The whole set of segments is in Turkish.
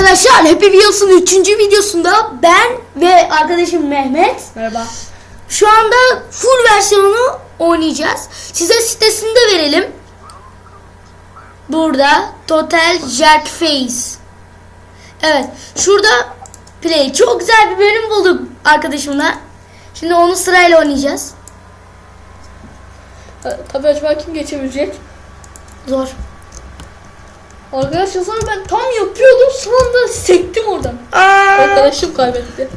arkadaşlar Happy Wheels'ın 3. videosunda ben ve arkadaşım Mehmet Merhaba. şu anda full versiyonunu oynayacağız. Size sitesini de verelim. Burada Total Jack Face. Evet şurada play. Çok güzel bir bölüm bulduk arkadaşımla. Şimdi onu sırayla oynayacağız. Tabii acaba kim geçebilecek? Zor. Arkadaşlar sonra ben tam yapıyordum son anda sektim oradan. Arkadaşım kaybetti.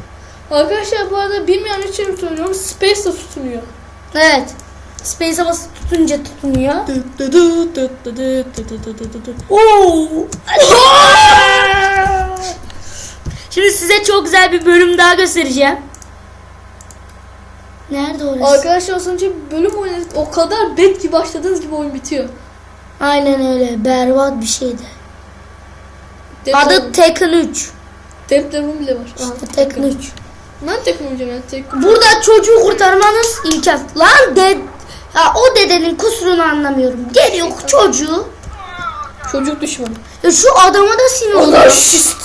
Arkadaşlar bu arada bilmeyen için söylüyorum Space de tutunuyor. Evet. Space'e basıp tutunca tutunuyor. Oo. Şimdi size çok güzel bir bölüm daha göstereceğim. Nerede orası? Arkadaşlar az önce bölüm oynadık. O kadar bet ki başladığınız gibi oyun bitiyor. Aynen öyle. Berbat bir şeydi. Dep Adı Tekken 3. Dep Devrim bile var. İşte Tekken 3. Ben Tekken oynayacağım ya. Tekken. Burada çocuğu kurtarmanız imkan. Lan de ya o dedenin kusurunu anlamıyorum. Geliyor çocuğu. Çocuk düşmanı. Ya şu adama da sinir oluyor. Anarşist.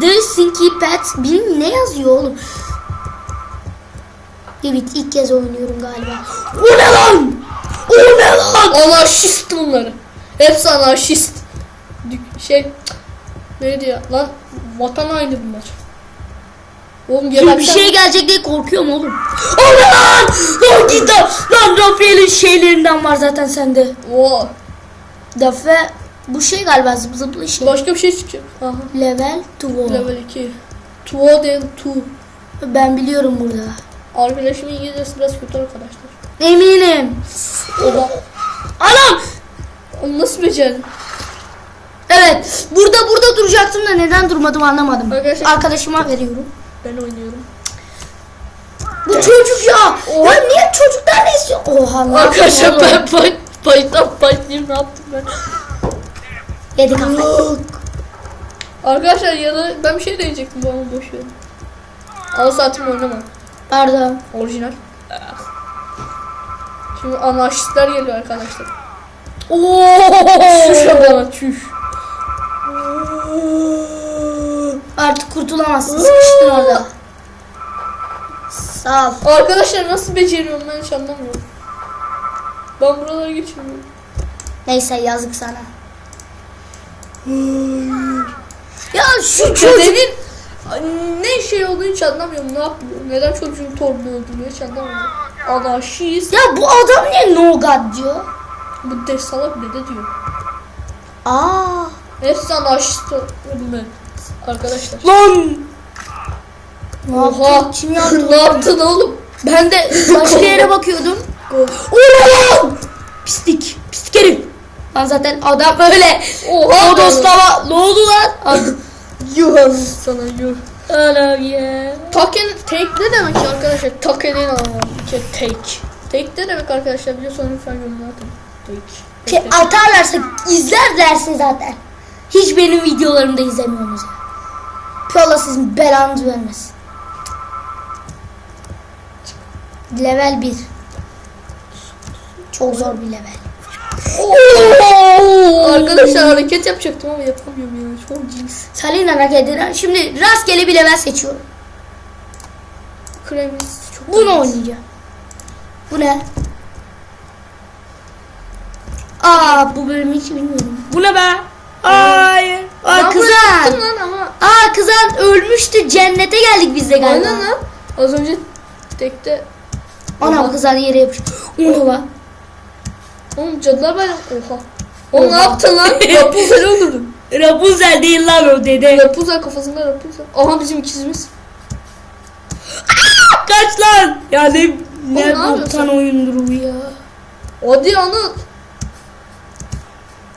The Stinky Pets bilmem ne yazıyor oğlum. Evet ilk kez oynuyorum galiba. O ne lan? O ne lan? Anarşist bunları. Hepsi anarşist. Şey neydi ya lan vatan haini bunlar. Oğlum Şimdi bir şey gelecek diye korkuyorum oğlum. Ne lan? Lan git lan. Lan Rafael'in şeylerinden var zaten sende. Oo, Dafe bu şey galiba zıp zıplı şey. başka bir şey çıkacak. Aha. Level 2. Level 2. Tuo değil tu. Ben biliyorum burada. Arkadaşımın İngilizcesi biraz kötü arkadaşlar. Eminim. Oha. Anam. Onu nasıl becerdin? Evet. Burada burada duracaktım da neden durmadım anlamadım. Arkadaşlar- Arkadaşıma veriyorum. Ben oynuyorum. Bu çocuk ya. Ya niye çocuklar ne istiyor? Oha ne Arkadaşlar ben fight, fight'tan fight'layayım ne yaptım ben? Yedi kafayı. Arkadaşlar ya da ben bir şey diyecektim bu ama boş verin. Al saatimi oynama. Pardon. Orijinal. Şimdi anarşistler geliyor arkadaşlar. Çüş Oo. bana çüş. Artık kurtulamazsın. Sıkıştın orada. Sağ ol. Arkadaşlar nasıl beceriyorum ben hiç anlamıyorum. Ben buralara geçmiyorum. Neyse yazık sana. ya şu çocuk. Dedenin ne şey olduğunu hiç anlamıyorum. Ne yapıyor? Neden çocuğun torunu öldürüyor hiç anlamıyorum. Anarşist. Ya bu adam niye no god diyor? Bu de salak dede diyor. Aa. Hepsi anarşist. Arkadaşlar. Lan. Ne Oha. Kim yaptı? ne yaptın oğlum? Ben de başka yere bakıyordum. O ne lan? Pislik. Pislik herif. Lan zaten adam böyle. Oha. O dostlama. Ne oldu lan? Yuh sana yuh. Anam ya. Taken take ne demek ya arkadaşlar? Ama şey take. Take ne demek arkadaşlar biliyorsanız lütfen yorumlara atın. Take. Şey, atarlarsa izlerlersin zaten. Hiç benim videolarımda izlemiyorsunuz ya. Piyala sizin belanızı vermesin. Level 1. Çok zor bir level. Arkadaşlar hareket yapacaktım ama yapamıyorum ya. Çok cins. Salin hareketine. Şimdi rastgele bir level seçiyorum. Kremiz çok Bunu cins. oynayacağım. Bu ne? Aa bu bölümü hiç bilmiyorum. Bu ne be? Hayır. Aa kızan. Aa kızan ölmüştü. Cennete geldik biz de galiba. Aynen lan. Az önce tekte. Anam Oha. kızan yere yapış. O ne lan? Oğlum cadılar bayram. Oha. Oğlum ne yaptın lan? Rapunzel'i öldürdün. Rapunzel değil lan o dede. Rapunzel kafasında Rapunzel. Aha bizim ikizimiz. Kaç lan? Ya ne, ne ne yapıyorsun? boktan oyundur bu ya. Hadi Anıl.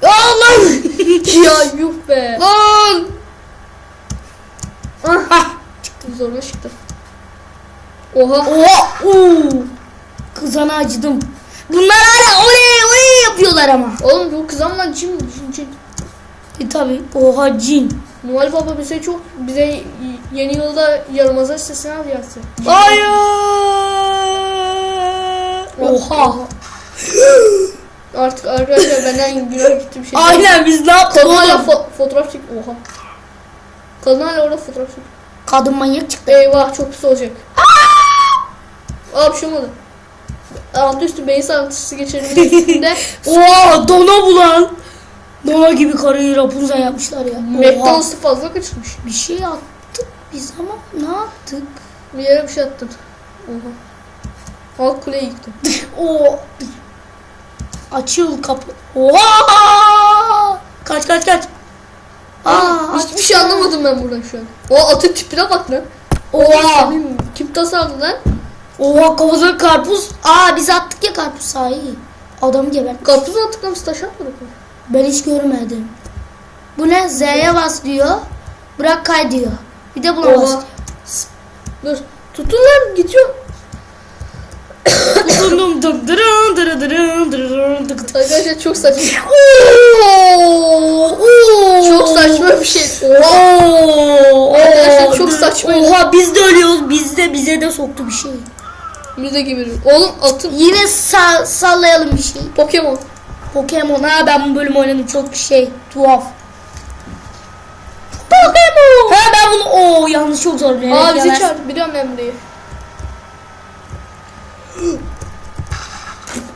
Ya lan. ya yuh be. lan. Ah. Ah. Zoruna çıktı. Oha. Oha. Oo. Kızana acıdım. Bunlar hala oley oley yapıyorlar ama. Oğlum bu kızamla cin cin cin. E tabi. Oha cin. Noel Baba bize çok bize yeni yılda yarımazar sesini al yazdı. Hayır. Oha. Artık arkadaşlar benden günah gitti bir şey. Aynen biz ne yaptık Kadın hala fo- fotoğraf çek. Oha. Kadın hala orada fotoğraf çekiyor. Kadın manyak çıktı. Eyvah çok pis olacak. Aa bir şey olmadı. Altı üstü beyin sağlıkçısı geçirelim üstünde. Oha dona bulan. Dona gibi karıyı Rapunzel yapmışlar ya. McDonald's'ı fazla kaçırmış. Bir şey attık biz ama ne yaptık? Bir yere bir şey attın. Oha. Halk kuleyi yıktı. O açıl kapı. Oha! Kaç kaç kaç. Aa, Hiçbir şey anlamadım ben buradan şu an. O atın tipine bak lan. Oha! Kim tasarladı lan? Oha kafasına karpuz. Aa biz attık ya karpuz sahi. Adam geber. Karpuzu attık lan taş atmadık mı? Ben hiç görmedim. Bu ne? Z'ye bas diyor. Bırak kay diyor. Bir de buna Oha. bas diyor. Dur. Tutun lan gidiyor. Dum dum dırın dırı dırın dırın dık dık. Arkadaşlar çok saçma. Çok saçma bir şey. Arkadaşlar çok saçma. Oha biz de ölüyoruz. Biz de bize de soktu bir şey. Müze gibi. Oğlum atın. Yine sa- sallayalım bir şey. Pokemon. Pokemon. Ha ben bu bölüm oynadım çok şey tuhaf. Pokemon. Ha ben bunu o yalnız çok zor. Evet, Aa bizi yemez. çağırdı. Biliyorum ben burayı.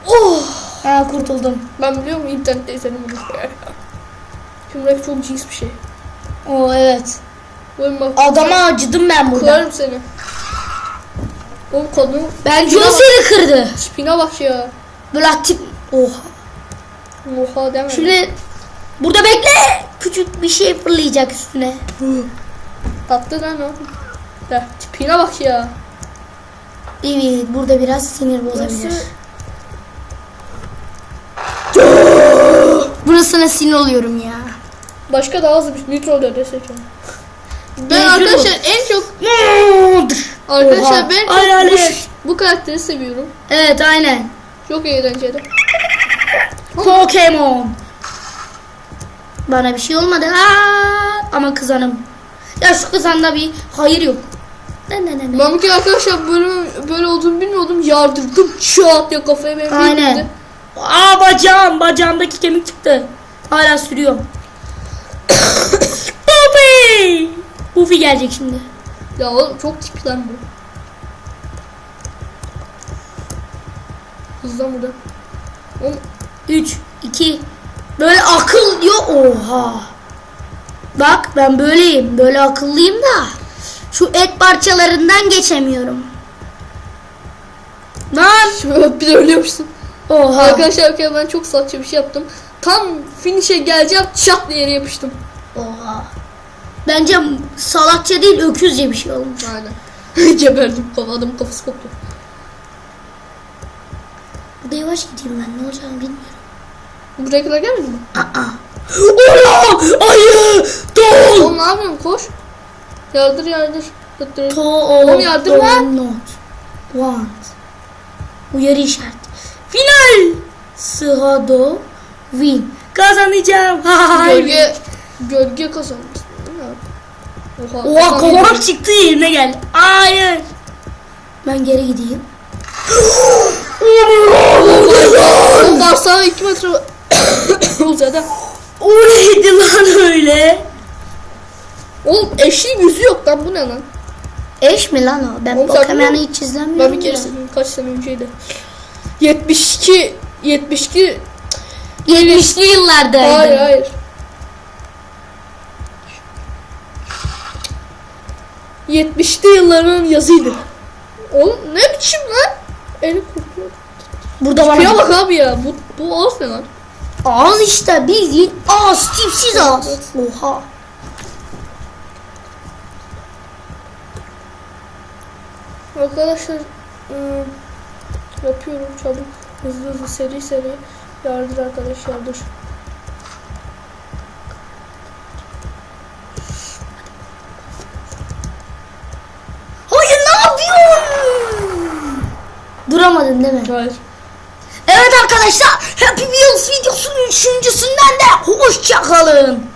oh. Ha kurtuldum. Ben biliyorum internette izledim bunu. Şimdi çok cins bir şey. O evet. Adama acıdım ben burada. Kırarım seni. Oğlum kadın Bence o seni kırdı. tipine bak ya. Böyle tip. Oha. Oha deme. Şimdi burada bekle. Küçük bir şey fırlayacak üstüne. Tatlı lan o. Ya tipine bak ya. Evet burada biraz sinir bozabilir. Burası- Burasına sinir oluyorum ya. Başka daha hızlı bir. Nitro öyle seçiyorum. Ben arkadaşlar en çok arkadaşlar ben çok bu, bu karakteri seviyorum. Evet aynen. Çok eğlenceli. Pokemon. Bana bir şey olmadı. Aa, ama kızanım. Ya şu kızanda bir hayır yok. Ne ne ne ne. Ben bir kere arkadaşlar böyle, böyle olduğunu bilmiyordum. Yardırdım. Şat diye kafaya benim Aynen. girdi. Aa bacağım. Bacağımdaki kemik çıktı. Hala sürüyorum. Buffy. Buffy gelecek şimdi. Ya oğlum çok tipi lan bu. Hızlan burada. Oğlum 3, 2, böyle akıl yok. Oha. Bak ben böyleyim. Böyle akıllıyım da. Şu et parçalarından geçemiyorum. Lan. şimdi bir de ölüyormuşsun. Oha. Arkadaşlar ben çok saçma bir şey yaptım. Tam finish'e geleceğim çat diye yere yapıştım. Oha. Bence salakça değil öküzce bir şey olmuş. Aynen. Geberdim. Kafa, adamın kafası koptu. Burada yavaş gideyim ben ne olacağını bilmiyorum. Buraya kadar gelmedi mi? Aa. Ola! Ayı! Dol! Oğlum ne yapıyorsun? Koş. Yardır yardır. Yardır. To Oğlum yardım lan. Not. Want. Uyarı işareti. Final! Sıhado win. Kazanacağım. Gölge, gölge abi? Oha, Oha kovarak çıktı yerine geldi. Hayır. Ben geri gideyim. Oğlum bağırsağı 2 metre uzadı. O neydi lan öyle? Oğlum eşeğin yüzü yok lan bu ne lan? Eş mi lan o? Ben Oğlum Pokemon'u hiç izlemiyorum. Ben bir kere kaç sene önceydi. 72 72 70'li yıllardaydı. Hayır hayır. Yetmişli yılların yazıydı. Oğlum ne biçim lan? Eli kokuyor. Burada Ya bak abi ya bu bu ağız ne lan? Ağız işte bildiğin ağız tipsiz ağız. Oha. Arkadaşlar ıı, yapıyorum çabuk hızlı hızlı seri seri yardır arkadaş yardır. Hayır ne yapıyorsun? Duramadın değil mi? Hayır. Arkadaşlar Happy Wheels videosunun üçüncüsünden de hoşça kalın.